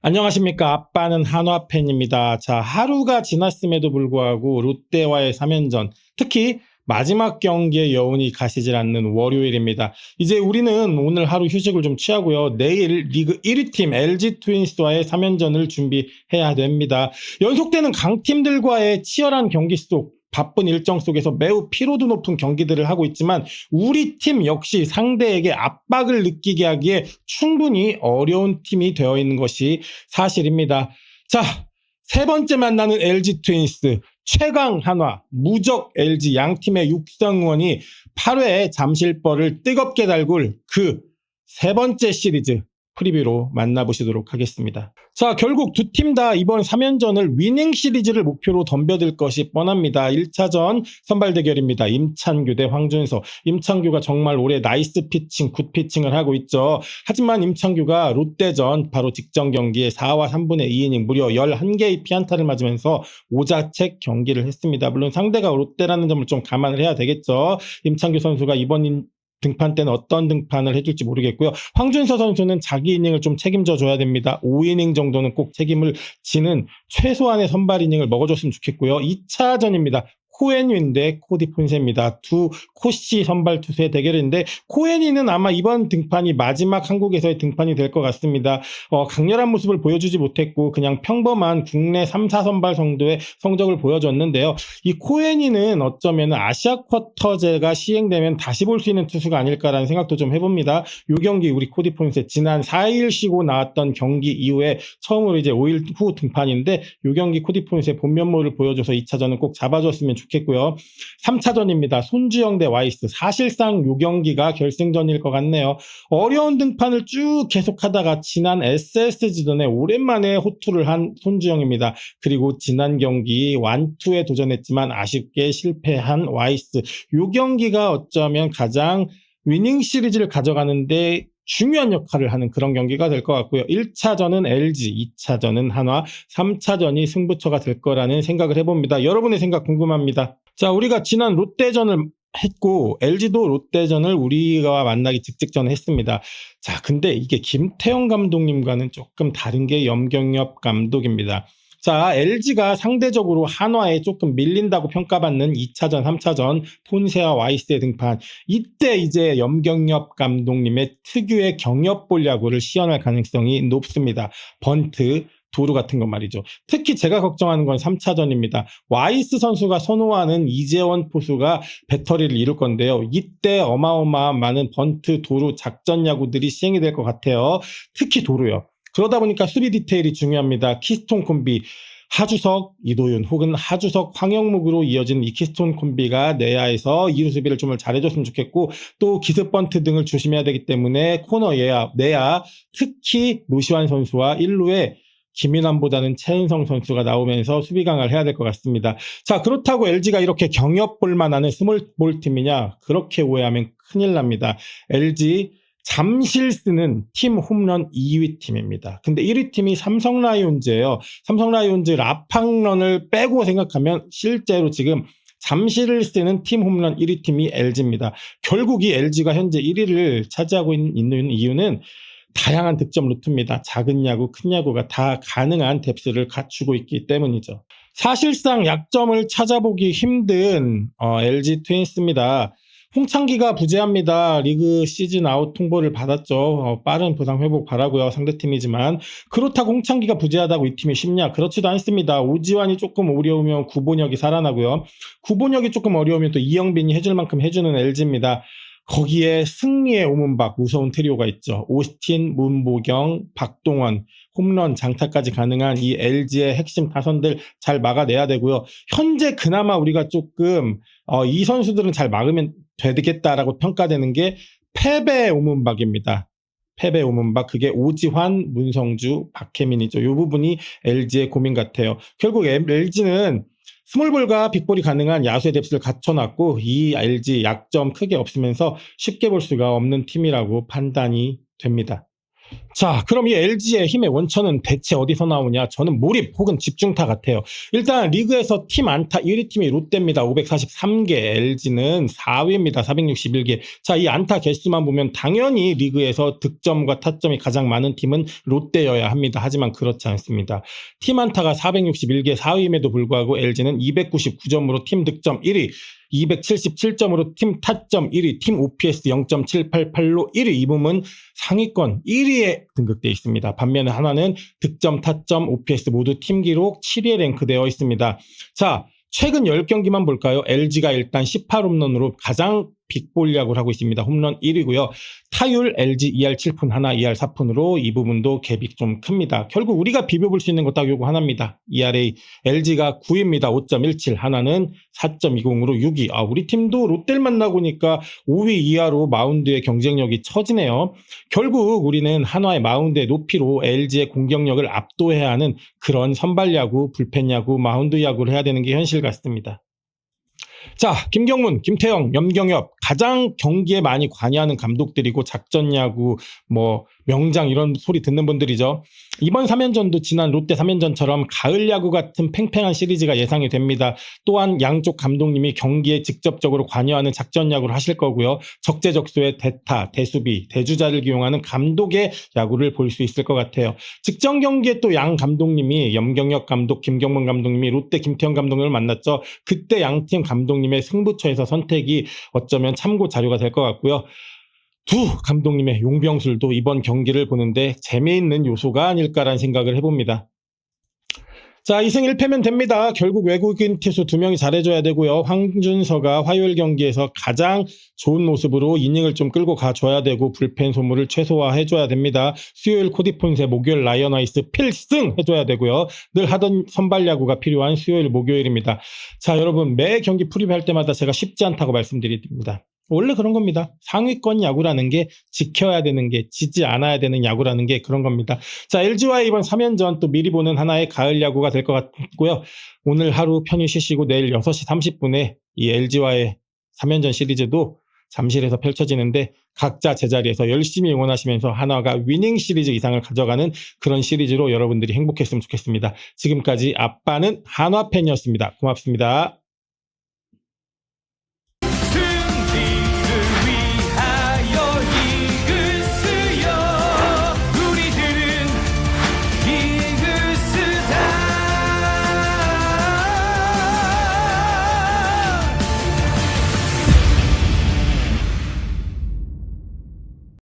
안녕하십니까. 아빠는 한화 팬입니다. 자, 하루가 지났음에도 불구하고 롯데와의 3연전, 특히 마지막 경기의 여운이 가시질 않는 월요일입니다. 이제 우리는 오늘 하루 휴식을 좀 취하고요. 내일 리그 1위 팀 LG 트윈스와의 3연전을 준비해야 됩니다. 연속되는 강팀들과의 치열한 경기 속 바쁜 일정 속에서 매우 피로도 높은 경기들을 하고 있지만 우리 팀 역시 상대에게 압박을 느끼게 하기에 충분히 어려운 팀이 되어 있는 것이 사실입니다. 자, 세 번째 만나는 LG 트윈스, 최강 한화, 무적 LG 양 팀의 육성 의원이 8회 잠실벌을 뜨겁게 달굴 그 세 번째 시리즈 프리뷰로 만나보시도록 하겠습니다. 자, 결국 두 팀 다 이번 3연전을 위닝 시리즈를 목표로 덤벼들 것이 뻔합니다. 1차전 선발 대결입니다. 임찬규 대 황준서. 임찬규가 정말 올해 나이스 피칭, 굿 피칭을 하고 있죠. 하지만 임찬규가 롯데전 바로 직전 경기에 4와 3분의 2이닝 무려 11개의 피안타를 맞으면서 오자책 경기를 했습니다. 물론 상대가 롯데라는 점을 좀 감안을 해야 되겠죠. 임찬규 선수가 이번 등판 때는 어떤 등판을 해줄지 모르겠고요. 황준서 선수는 자기 이닝을 좀 책임져 줘야 됩니다. 5이닝 정도는 꼭 책임을 지는 최소한의 선발 이닝을 먹어줬으면 좋겠고요. 2차전입니다. 코엔윈 대 코디 폰세입니다. 두 코시 선발 투수의 대결인데 코엔이는 아마 이번 등판이 마지막 한국에서의 등판이 될 것 같습니다. 어, 강렬한 모습을 보여주지 못했고 그냥 평범한 국내 3, 4선발 정도의 성적을 보여줬는데요. 이 코엔이는 어쩌면 아시아 쿼터제가 시행되면 다시 볼 수 있는 투수가 아닐까라는 생각도 좀 해봅니다. 요 경기 우리 코디 폰세 지난 4일 쉬고 나왔던 경기 이후에 처음으로 이제 5일 후 등판인데 요 경기 코디 폰세 본면모를 보여줘서 2차전은 꼭 잡아줬으면 좋겠습니다. 좋겠고요. 3차전입니다. 손주영 대 와이스. 사실상 요 경기가 결승전일 것 같네요. 어려운 등판을 쭉 계속하다가 지난 SSG전에 오랜만에 호투를 한 손주영입니다. 그리고 지난 경기 완투에 도전했지만 아쉽게 실패한 와이스. 요 경기가 어쩌면 가장 위닝 시리즈를 가져가는데 중요한 역할을 하는 그런 경기가 될 것 같고요. 1차전은 LG, 2차전은 한화, 3차전이 승부처가 될 거라는 생각을 해봅니다. 여러분의 생각 궁금합니다. 자, 우리가 지난 롯데전을 했고 LG도 롯데전을 우리가 만나기 직직전에 했습니다. 자, 근데 이게 김태형 감독님과는 조금 다른 게 염경엽 감독입니다. 자, LG가 상대적으로 한화에 조금 밀린다고 평가받는 2차전, 3차전 폰세와 와이스의 등판. 이때 이제 염경엽 감독님의 특유의 경협볼 야구를 시연할 가능성이 높습니다. 번트, 도루 같은 것 말이죠. 특히 제가 걱정하는 건 3차전입니다. 와이스 선수가 선호하는 이재원 포수가 배터리를 이룰 건데요. 이때 어마어마한 많은 번트, 도루, 작전 야구들이 시행이 될 것 같아요. 특히 도루요. 그러다 보니까 수비 디테일이 중요합니다. 키스톤 콤비. 하주석, 이도윤 혹은 하주석, 황영묵으로 이어진 이 키스톤 콤비가 내야에서 이루 수비를 좀 잘해줬으면 좋겠고 또 기습 번트 등을 조심해야 되기 때문에 코너 예야, 내야 특히 노시환 선수와 1루에 김인환보다는 최은성 선수가 나오면서 수비 강화를 해야 될 것 같습니다. 자 그렇다고 LG가 이렇게 경협볼만 하는 스몰볼 팀이냐 그렇게 오해하면 큰일 납니다. LG 잠실스는 팀 홈런 2위 팀입니다. 근데 1위 팀이 삼성 라이온즈예요. 삼성 라이온즈 라팡런을 빼고 생각하면 실제로 지금 잠실을 쓰는 팀 홈런 1위 팀이 LG입니다. 결국 이 LG가 현재 1위를 차지하고 있는 이유는 다양한 득점 루트입니다. 작은 야구, 큰 야구가 다 가능한 뎁스를 갖추고 있기 때문이죠. 사실상 약점을 찾아보기 힘든 어, LG 트윈스입니다. 홍창기가 부재합니다. 리그 시즌 아웃 통보를 받았죠. 어, 빠른 부상 회복 바라고요. 상대팀이지만 그렇다고 홍창기가 부재하다고 이 팀이 쉽냐? 그렇지도 않습니다. 오지환이 조금 어려우면 구본혁이 살아나고요. 구본혁이 조금 어려우면 또 이영빈이 해줄 만큼 해주는 LG입니다. 거기에 승리의 오문박 무서운 트리오가 있죠. 오스틴, 문보경, 박동원, 홈런, 장타까지 가능한 이 LG의 핵심 타선들 잘 막아내야 되고요. 현재 그나마 우리가 조금 어, 이 선수들은 잘 막으면 되겠다라고 평가되는 게 패배 오문박입니다. 패배 오문박 그게 오지환, 문성주, 박혜민이죠. 이 부분이 LG의 고민 같아요. 결국 LG는 스몰볼과 빅볼이 가능한 야수의 뎁스를 갖춰놨고 이 LG 약점 크게 없으면서 쉽게 볼 수가 없는 팀이라고 판단이 됩니다. 자, 그럼 이 LG의 힘의 원천은 대체 어디서 나오냐? 저는 몰입 혹은 집중타 같아요. 일단 리그에서 팀 안타 1위 팀이 롯데입니다. 543개, LG는 4위입니다. 461개. 자, 이 안타 개수만 보면 당연히 리그에서 득점과 타점이 가장 많은 팀은 롯데여야 합니다. 하지만 그렇지 않습니다. 팀 안타가 461개 4위임에도 불구하고 LG는 299점으로 팀 득점 1위, 277점으로 팀 타점 1위, 팀 OPS 0.788로 1위 이 부분 상위권 1위에 등극되어 있습니다. 반면에 하나는 득점, 타점, OPS 모두 팀 기록 7위에 랭크되어 있습니다. 자, 최근 10경기만 볼까요? LG가 일단 18홈런으로 가장 빅볼 야구를 하고 있습니다. 홈런 1위고요. 타율 LG 2할 7푼 하나, 2할 4푼으로 이 부분도 갭이 좀 큽니다. 결국 우리가 비벼볼 수 있는 것 딱 요거 하나입니다. ERA LG가 9위입니다. 5.17 하나는 4.20으로 6위. 아 우리 팀도 롯데를 만나보니까 5위 이하로 마운드의 경쟁력이 처지네요. 결국 우리는 한화의 마운드의 높이로 LG의 공격력을 압도해야 하는 그런 선발 야구, 불펜 야구, 마운드 야구를 해야 되는 게 현실 같습니다. 자, 김경문, 김태형, 염경엽 가장 경기에 많이 관여하는 감독들이고 작전 야구, 뭐 명장 이런 소리 듣는 분들이죠. 이번 3연전도 지난 롯데 3연전처럼 가을 야구 같은 팽팽한 시리즈가 예상이 됩니다. 또한 양쪽 감독님이 경기에 직접적으로 관여하는 작전 야구를 하실 거고요. 적재적소의 대타, 대수비, 대주자를 기용하는 감독의 야구를 볼 수 있을 것 같아요. 직전 경기에 또 양 감독님이 염경엽 감독, 김경문 감독님이 롯데 김태형 감독님을 만났죠. 그때 양 팀 감독님 의 승부처에서 선택이 어쩌면 참고 자료가 될 것 같고요. 두 감독님의 용병술도 이번 경기를 보는데 재미있는 요소가 아닐까라는 생각을 해봅니다. 자, 2승 1패면 됩니다. 결국 외국인 투수 두 명이 잘해줘야 되고요. 황준서가 화요일 경기에서 가장 좋은 모습으로 이닝을 좀 끌고 가줘야 되고 불펜 소모를 최소화해줘야 됩니다. 수요일 코디 폰세, 목요일 라이언 아이스 필승 해줘야 되고요. 늘 하던 선발 야구가 필요한 수요일 목요일입니다. 자, 여러분 매 경기 프리뷰할 때마다 제가 쉽지 않다고 말씀드립니다. 원래 그런 겁니다. 상위권 야구라는 게 지켜야 되는 게 지지 않아야 되는 야구라는 게 그런 겁니다. 자, LG와의 이번 3연전 또 미리 보는 하나의 가을 야구가 될 것 같고요. 오늘 하루 편히 쉬시고 내일 6시 30분에 이 LG와의 3연전 시리즈도 잠실에서 펼쳐지는데 각자 제자리에서 열심히 응원하시면서 하나가 위닝 시리즈 이상을 가져가는 그런 시리즈로 여러분들이 행복했으면 좋겠습니다. 지금까지 아빠는 한화 팬이었습니다. 고맙습니다.